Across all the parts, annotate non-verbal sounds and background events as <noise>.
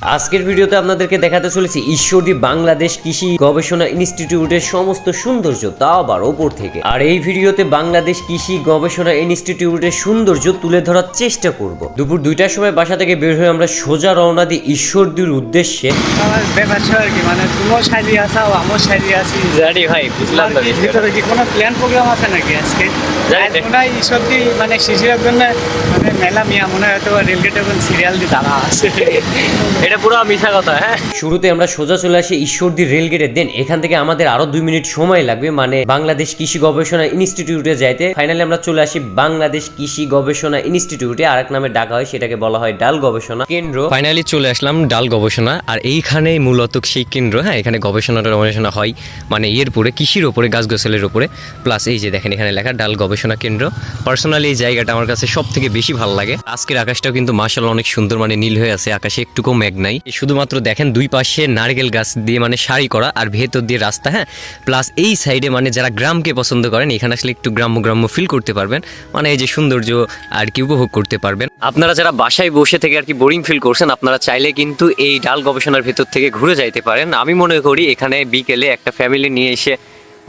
আজকের ভিডিওতে আপনাদেরকে দেখাতে চলেছি ঈশ্বরদী বাংলাদেশ কৃষি গবেষণা ইনস্টিটিউটের সমস্ত সৌন্দর্য তাও আবার ওপর থেকে। আর এই ভিডিওতে বাংলাদেশ কৃষি গবেষণা ইনস্টিটিউটের সৌন্দর্য তুলে ধরার চেষ্টা করব। দুপুর দুইটার সময় বাসা থেকে বের হয়ে আমরা সোজা রওনা দিই ঈশ্বরদীর উদ্দেশ্যে। আমার ব্যাপার আর কি মানে তুমিও সাইডে আসাও আমিও সাইডে আছি। জানি ভাই বুঝলাম না ভিতরে কি কোনো প্ল্যান প্রোগ্রাম আছে নাকি আজকে? মনে হয় সত্যি মানে জন্য মানে মেলা মিয়া মনে হয় হয়তো রেলগেটে সিরিয়াল দিয়ে আছে। <laughs> এটা পুরো মিশা কথা হ্যাঁ। শুরুতে আমরা সোজা চলে আসি ঈশ্বরদী রেলগেটে দেন। এখান থেকে আমাদের আরও দুই মিনিট সময় লাগবে মানে বাংলাদেশ কৃষি গবেষণা ইনস্টিটিউটে যাইতে। ফাইনালি আমরা চলে আসি বাংলাদেশ কৃষি গবেষণা ইনস্টিটিউটে। আরেক নামে ডাকা হয় সেটাকে বলা হয় ডাল গবেষণা কেন্দ্র। ফাইনালি চলে আসলাম ডাল গবেষণা আর এইখানে মূলত সেই কেন্দ্র হ্যাঁ এখানে গবেষণাটা গবেষণা হয় মানে এর উপরে কৃষির উপরে গাছ গোছালের উপরে। প্লাস এই যে দেখেন এখানে লেখা ডাল গবেষণা কেন্দ্র। পার্সোনালি এই জায়গাটা আমার কাছে সব থেকে বেশি ভালো লাগে। আজকের আকাশটাও কিন্তু মার্শাল অনেক সুন্দর মানে নীল হয়ে আছে আকাশে একটুকু মেঘ নাই। শুধুমাত্র দেখেন দুই পাশে নারকেল গাছ দিয়ে মানে সারি করা আর ভেতর দিয়ে রাস্তা হ্যাঁ? প্লাস এই সাইডে মানে যারা গ্রামকে পছন্দ করেন, এখানে আসলে একটু গ্রাম্য গ্রাম্য ফিল করতে পারবেন। মানে এই যে সৌন্দর্য আর কি উপভোগ করতে পারবেন। আপনারা যারা বাসায় বসে থেকে আর কি বোরিং ফিল করছেন, আপনারা চাইলে কিন্তু এই ডাল গবেষণার ভেতর থেকে ঘুরে যাইতে পারেন। আমি মনে করি এখানে বিকেলে একটা ফ্যামিলি নিয়ে এসে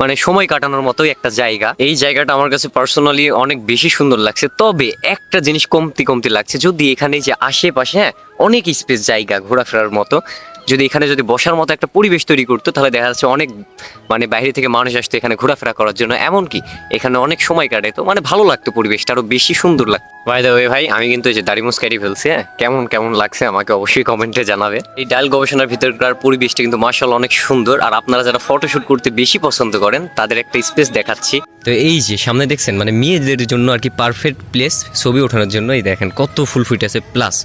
মানে সময় কাটানোর মতোই একটা জায়গা। এই জায়গাটা আমার কাছে পার্সোনালি অনেক বেশি সুন্দর লাগছে। তবে একটা জিনিস কমতি কমতি লাগছে, যদি এখানে যে আশেপাশে হ্যাঁ অনেক স্পেস জায়গা ঘোরাফেরার মতো যদি এখানে যদি বসার মতো একটা পরিবেশ তৈরি করতো, তাহলে দেখা যাচ্ছে অনেক মানে বাইরে থেকে মানুষ আসতো এখানে ঘোরাফেরা করার জন্য। এমনকি এখানে অনেক সময় কাটে তো মানে ভালো লাগতো পরিবেশটা, আরও বেশি সুন্দর লাগতো। বাই দ্য ভাই, আমি কিন্তু এই যে দাড়ি মুস্কারি ফেলছি হ্যাঁ? কেমন কেমন লাগছে আমাকে অবশ্যই কমেন্টে জানাবে। এই ডাল গবেষণার ভিতরকার পরিবেশটা কিন্তু মার্শাল অনেক সুন্দর, আর আপনারা যারা ফটোশুট করতে বেশি পছন্দ করেন, তাদের একটা স্পেস দেখাচ্ছি। তো এই যে সামনে দেখছেন মানে মেয়েদের জন্য আর কি পারফেক্ট প্লেস ছবি ওঠানোর জন্য, এই দেখেন কত ফুল ফুট আছে প্লাস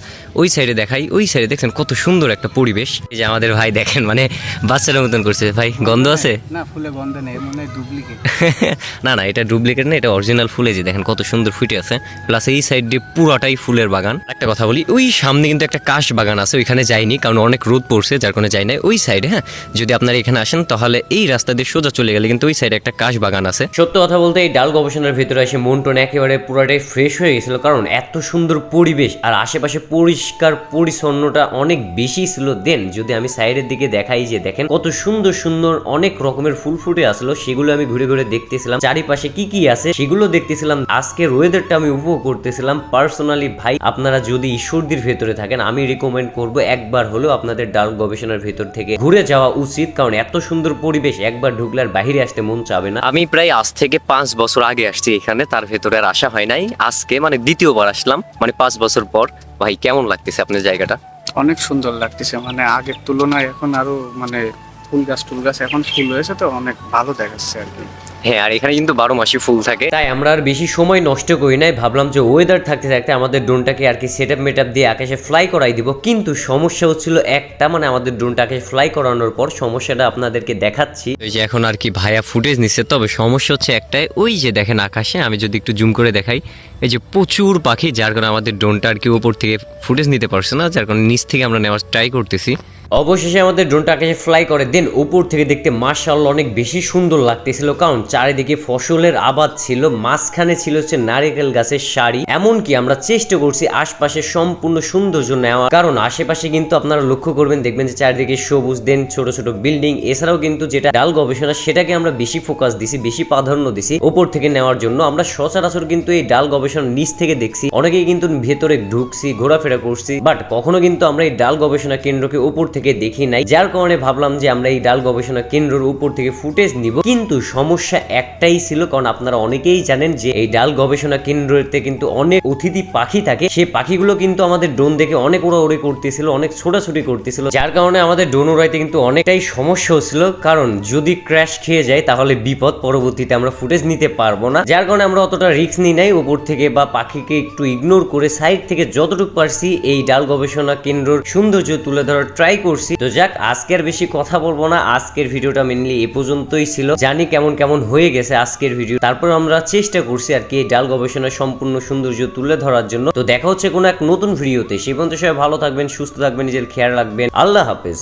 ওই সাইডে দেখাই, ওই সাইডে দেখছেন কত সুন্দর একটা পরিবেশ। এই যে আমাদের ভাই দেখেন মানে বাচ্চার মতন করছে। ভাই গন্ধ আছে? না ফুলে গন্ধ নেই মনে হয় ডুপ্লিকেট <laughs> না না এটা ডুপ্লিকেট না এটা অরিজিনাল ফুলে যে দেখেন কত সুন্দর ফুটে আছে। প্লাস এই সাইড দিয়ে পুরোটাই ফুলের বাগান। একটা কথা বলি ওই সামনে কিন্তু একটা কাশ বাগান আছে ওইখানে যাইনি কারণ অনেক রোদ পড়ছে যার কারণে যাই নাই। ওই সাইডে হ্যাঁ যদি আপনারা এখানে আসেন তাহলে এই রাস্তা দিয়ে সোজা চলে গেলে কিন্তু ওই সাইডে একটা কাশ বাগান আছে। সত্য কথা বলতে এই ডাল গবেষণার ভিতরে এসে মন টোন একেবারে পুরাটাই ফ্রেশ হয়ে গেছিল কারণ এত সুন্দর পরিবেশ আর আশেপাশে পরিষ্কার পরিচ্ছন্নটা অনেক বেশি ছিল দেন যদি আমি সাইডের দিকে দেখাই যে দেখেন কত সুন্দর সুন্দর অনেক রকমের ফুল ফুটে আসলো, সেগুলো আমি ঘুরে ঘুরে দেখতেছিলাম। চারিপাশে কি কি আছে সেগুলো দেখতেছিলাম। আজকের ওয়েদারটা আমি উপভোগ করতেছিলাম। পার্সোনালি ভাই, আপনারা যদি ঈশ্বরদীর ভেতরে থাকেন, আমি রিকমেন্ড করব একবার হলেও আপনাদের ডাল গবেষণার ভেতর থেকে ঘুরে যাওয়া উচিত। কারণ এত সুন্দর পরিবেশ, একবার ঢুকলে আর বাহিরে আসতে মন চাবে না। আমি প্রায় আজ থেকে পাঁচ বছর আগে আসছি এখানে, তার ভেতরে আর আসা হয় নাই। আজকে মানে দ্বিতীয়বার আসলাম। মানে পাঁচ বছর পর। ভাই, কেমন লাগতেছে আপনার জায়গাটা? অনেক সুন্দর লাগতেছে। মানে আগের তুলনায় এখন আরও মানে ফুল গাছ, টুল গাছ এখন ফুল হয়েছে তো, অনেক ভালো দেখাচ্ছে আর কি। হ্যাঁ আর এখানে কিন্তু বারো মাসই ফুল থাকে। তাই আমরা আর বেশি সময় নষ্ট করি নাই ভাবলাম যে ওয়েদার থাকতে থাকতে আমাদের ড্রোনটাকে আর কি সেট আপ মেট আপ দিয়ে আকাশে ফ্লাই করাই দিব। কিন্তু সমস্যা হচ্ছিল একটা মানে আমাদের ড্রোনটাকে ফ্লাই করানোর পর সমস্যাটা আপনাদেরকে দেখাচ্ছি। ওই যে এখন আর কি ভাইয়া ফুটেজ নিচ্ছে তবে সমস্যা হচ্ছে একটাই ওই যে দেখেন আকাশে আমি যদি একটু জুম করে দেখাই এই যে প্রচুর পাখি যার কারণে আমাদের ড্রোনটা আর কি উপর থেকে ফুটেজ নিতে পারছে না যার কারণে নিচ থেকে আমরা নেওয়ার ট্রাই করতেছি। অবশেষে আমাদের ড্রোনটা আকাশে ফ্লাই করে। দেন উপর থেকে দেখতে মার্শাল্লাহ অনেক বেশি সুন্দর লাগতেছিল। কারণ চারিদিকে ফসলের আবাদ ছিল, মাঝখানে ছিল হচ্ছে নারিকেল গাছের সারি। এমনকি আমরা চেষ্টা করছি আশপাশে সম্পূর্ণ সৌন্দর্য নেওয়া কারণ আশেপাশে কিন্তু আপনারা লক্ষ্য করবেন, দেখবেন যে চারিদিকে সবুজ দেন ছোট ছোট বিল্ডিং এছাড়াও কিন্তু যেটা ডাল গবেষণা, সেটাকে আমরা বেশি ফোকাস দিছি, বেশি প্রাধান্য দিছি উপর থেকে নেওয়ার জন্য। আমরা সচরাচর কিন্তু এই ডাল গবেষণা নিচ থেকে দেখছি। অনেকেই কিন্তু ভেতরে ঢুকছি, ঘোরাফেরা করছি বাট কখনো কিন্তু আমরা এই ডাল গবেষণা কেন্দ্রকে উপর থেকে দেখি নাই। যার কারণে ভাবলাম যে আমরা এই ডাল গবেষণা কেন্দ্রের উপর থেকে ফুটেজ নিব। কিন্তু সমস্যা একটাই ছিল, কারণ আপনারা অনেকেই জানেন যে এই ডাল গবেষণা কেন্দ্রতে কিন্তু অনেক অতিথি পাখি থাকে। সেই পাখিগুলো কিন্তু আমাদের ড্রোন দেখে অনেক উড়াউড়ি করতেছিল, অনেক ছোটাছুটি করতেছিল। যার কারণে আমাদের ড্রোন উড়াইতে কিন্তু অনেকটাই সমস্যা হচ্ছিল কারণ যদি ক্র্যাশ খেয়ে যায়, তাহলে বিপদ পরবর্তীতে আমরা ফুটেজ নিতে পারব না। যার কারণে আমরা অতটা রিস্ক নিই নাই উপর থেকে বা পাখিকে একটু ইগনোর করে সাইড থেকে যতটুকু পারছি এই ডাল গবেষণা কেন্দ্রের সৌন্দর্য তুলে ধরার ট্রাই করছি। তো যাক, আজকের বেশি কথা বলব না। আজকের ভিডিওটা মেনলি এ পর্যন্তই ছিল। জানি কেমন কেমন হয়ে গেছে আজকের ভিডিও। তারপর আমরা চেষ্টা করছি আর কি ডাল গবেষণার সম্পূর্ণ সৌন্দর্য তুলে ধরার জন্য। তো দেখা হচ্ছে কোনো এক নতুন ভিডিওতে। সে পর্যন্ত সবাই ভালো থাকবেন, সুস্থ থাকবেন, নিজের খেয়াল রাখবেন। আল্লাহ হাফেজ।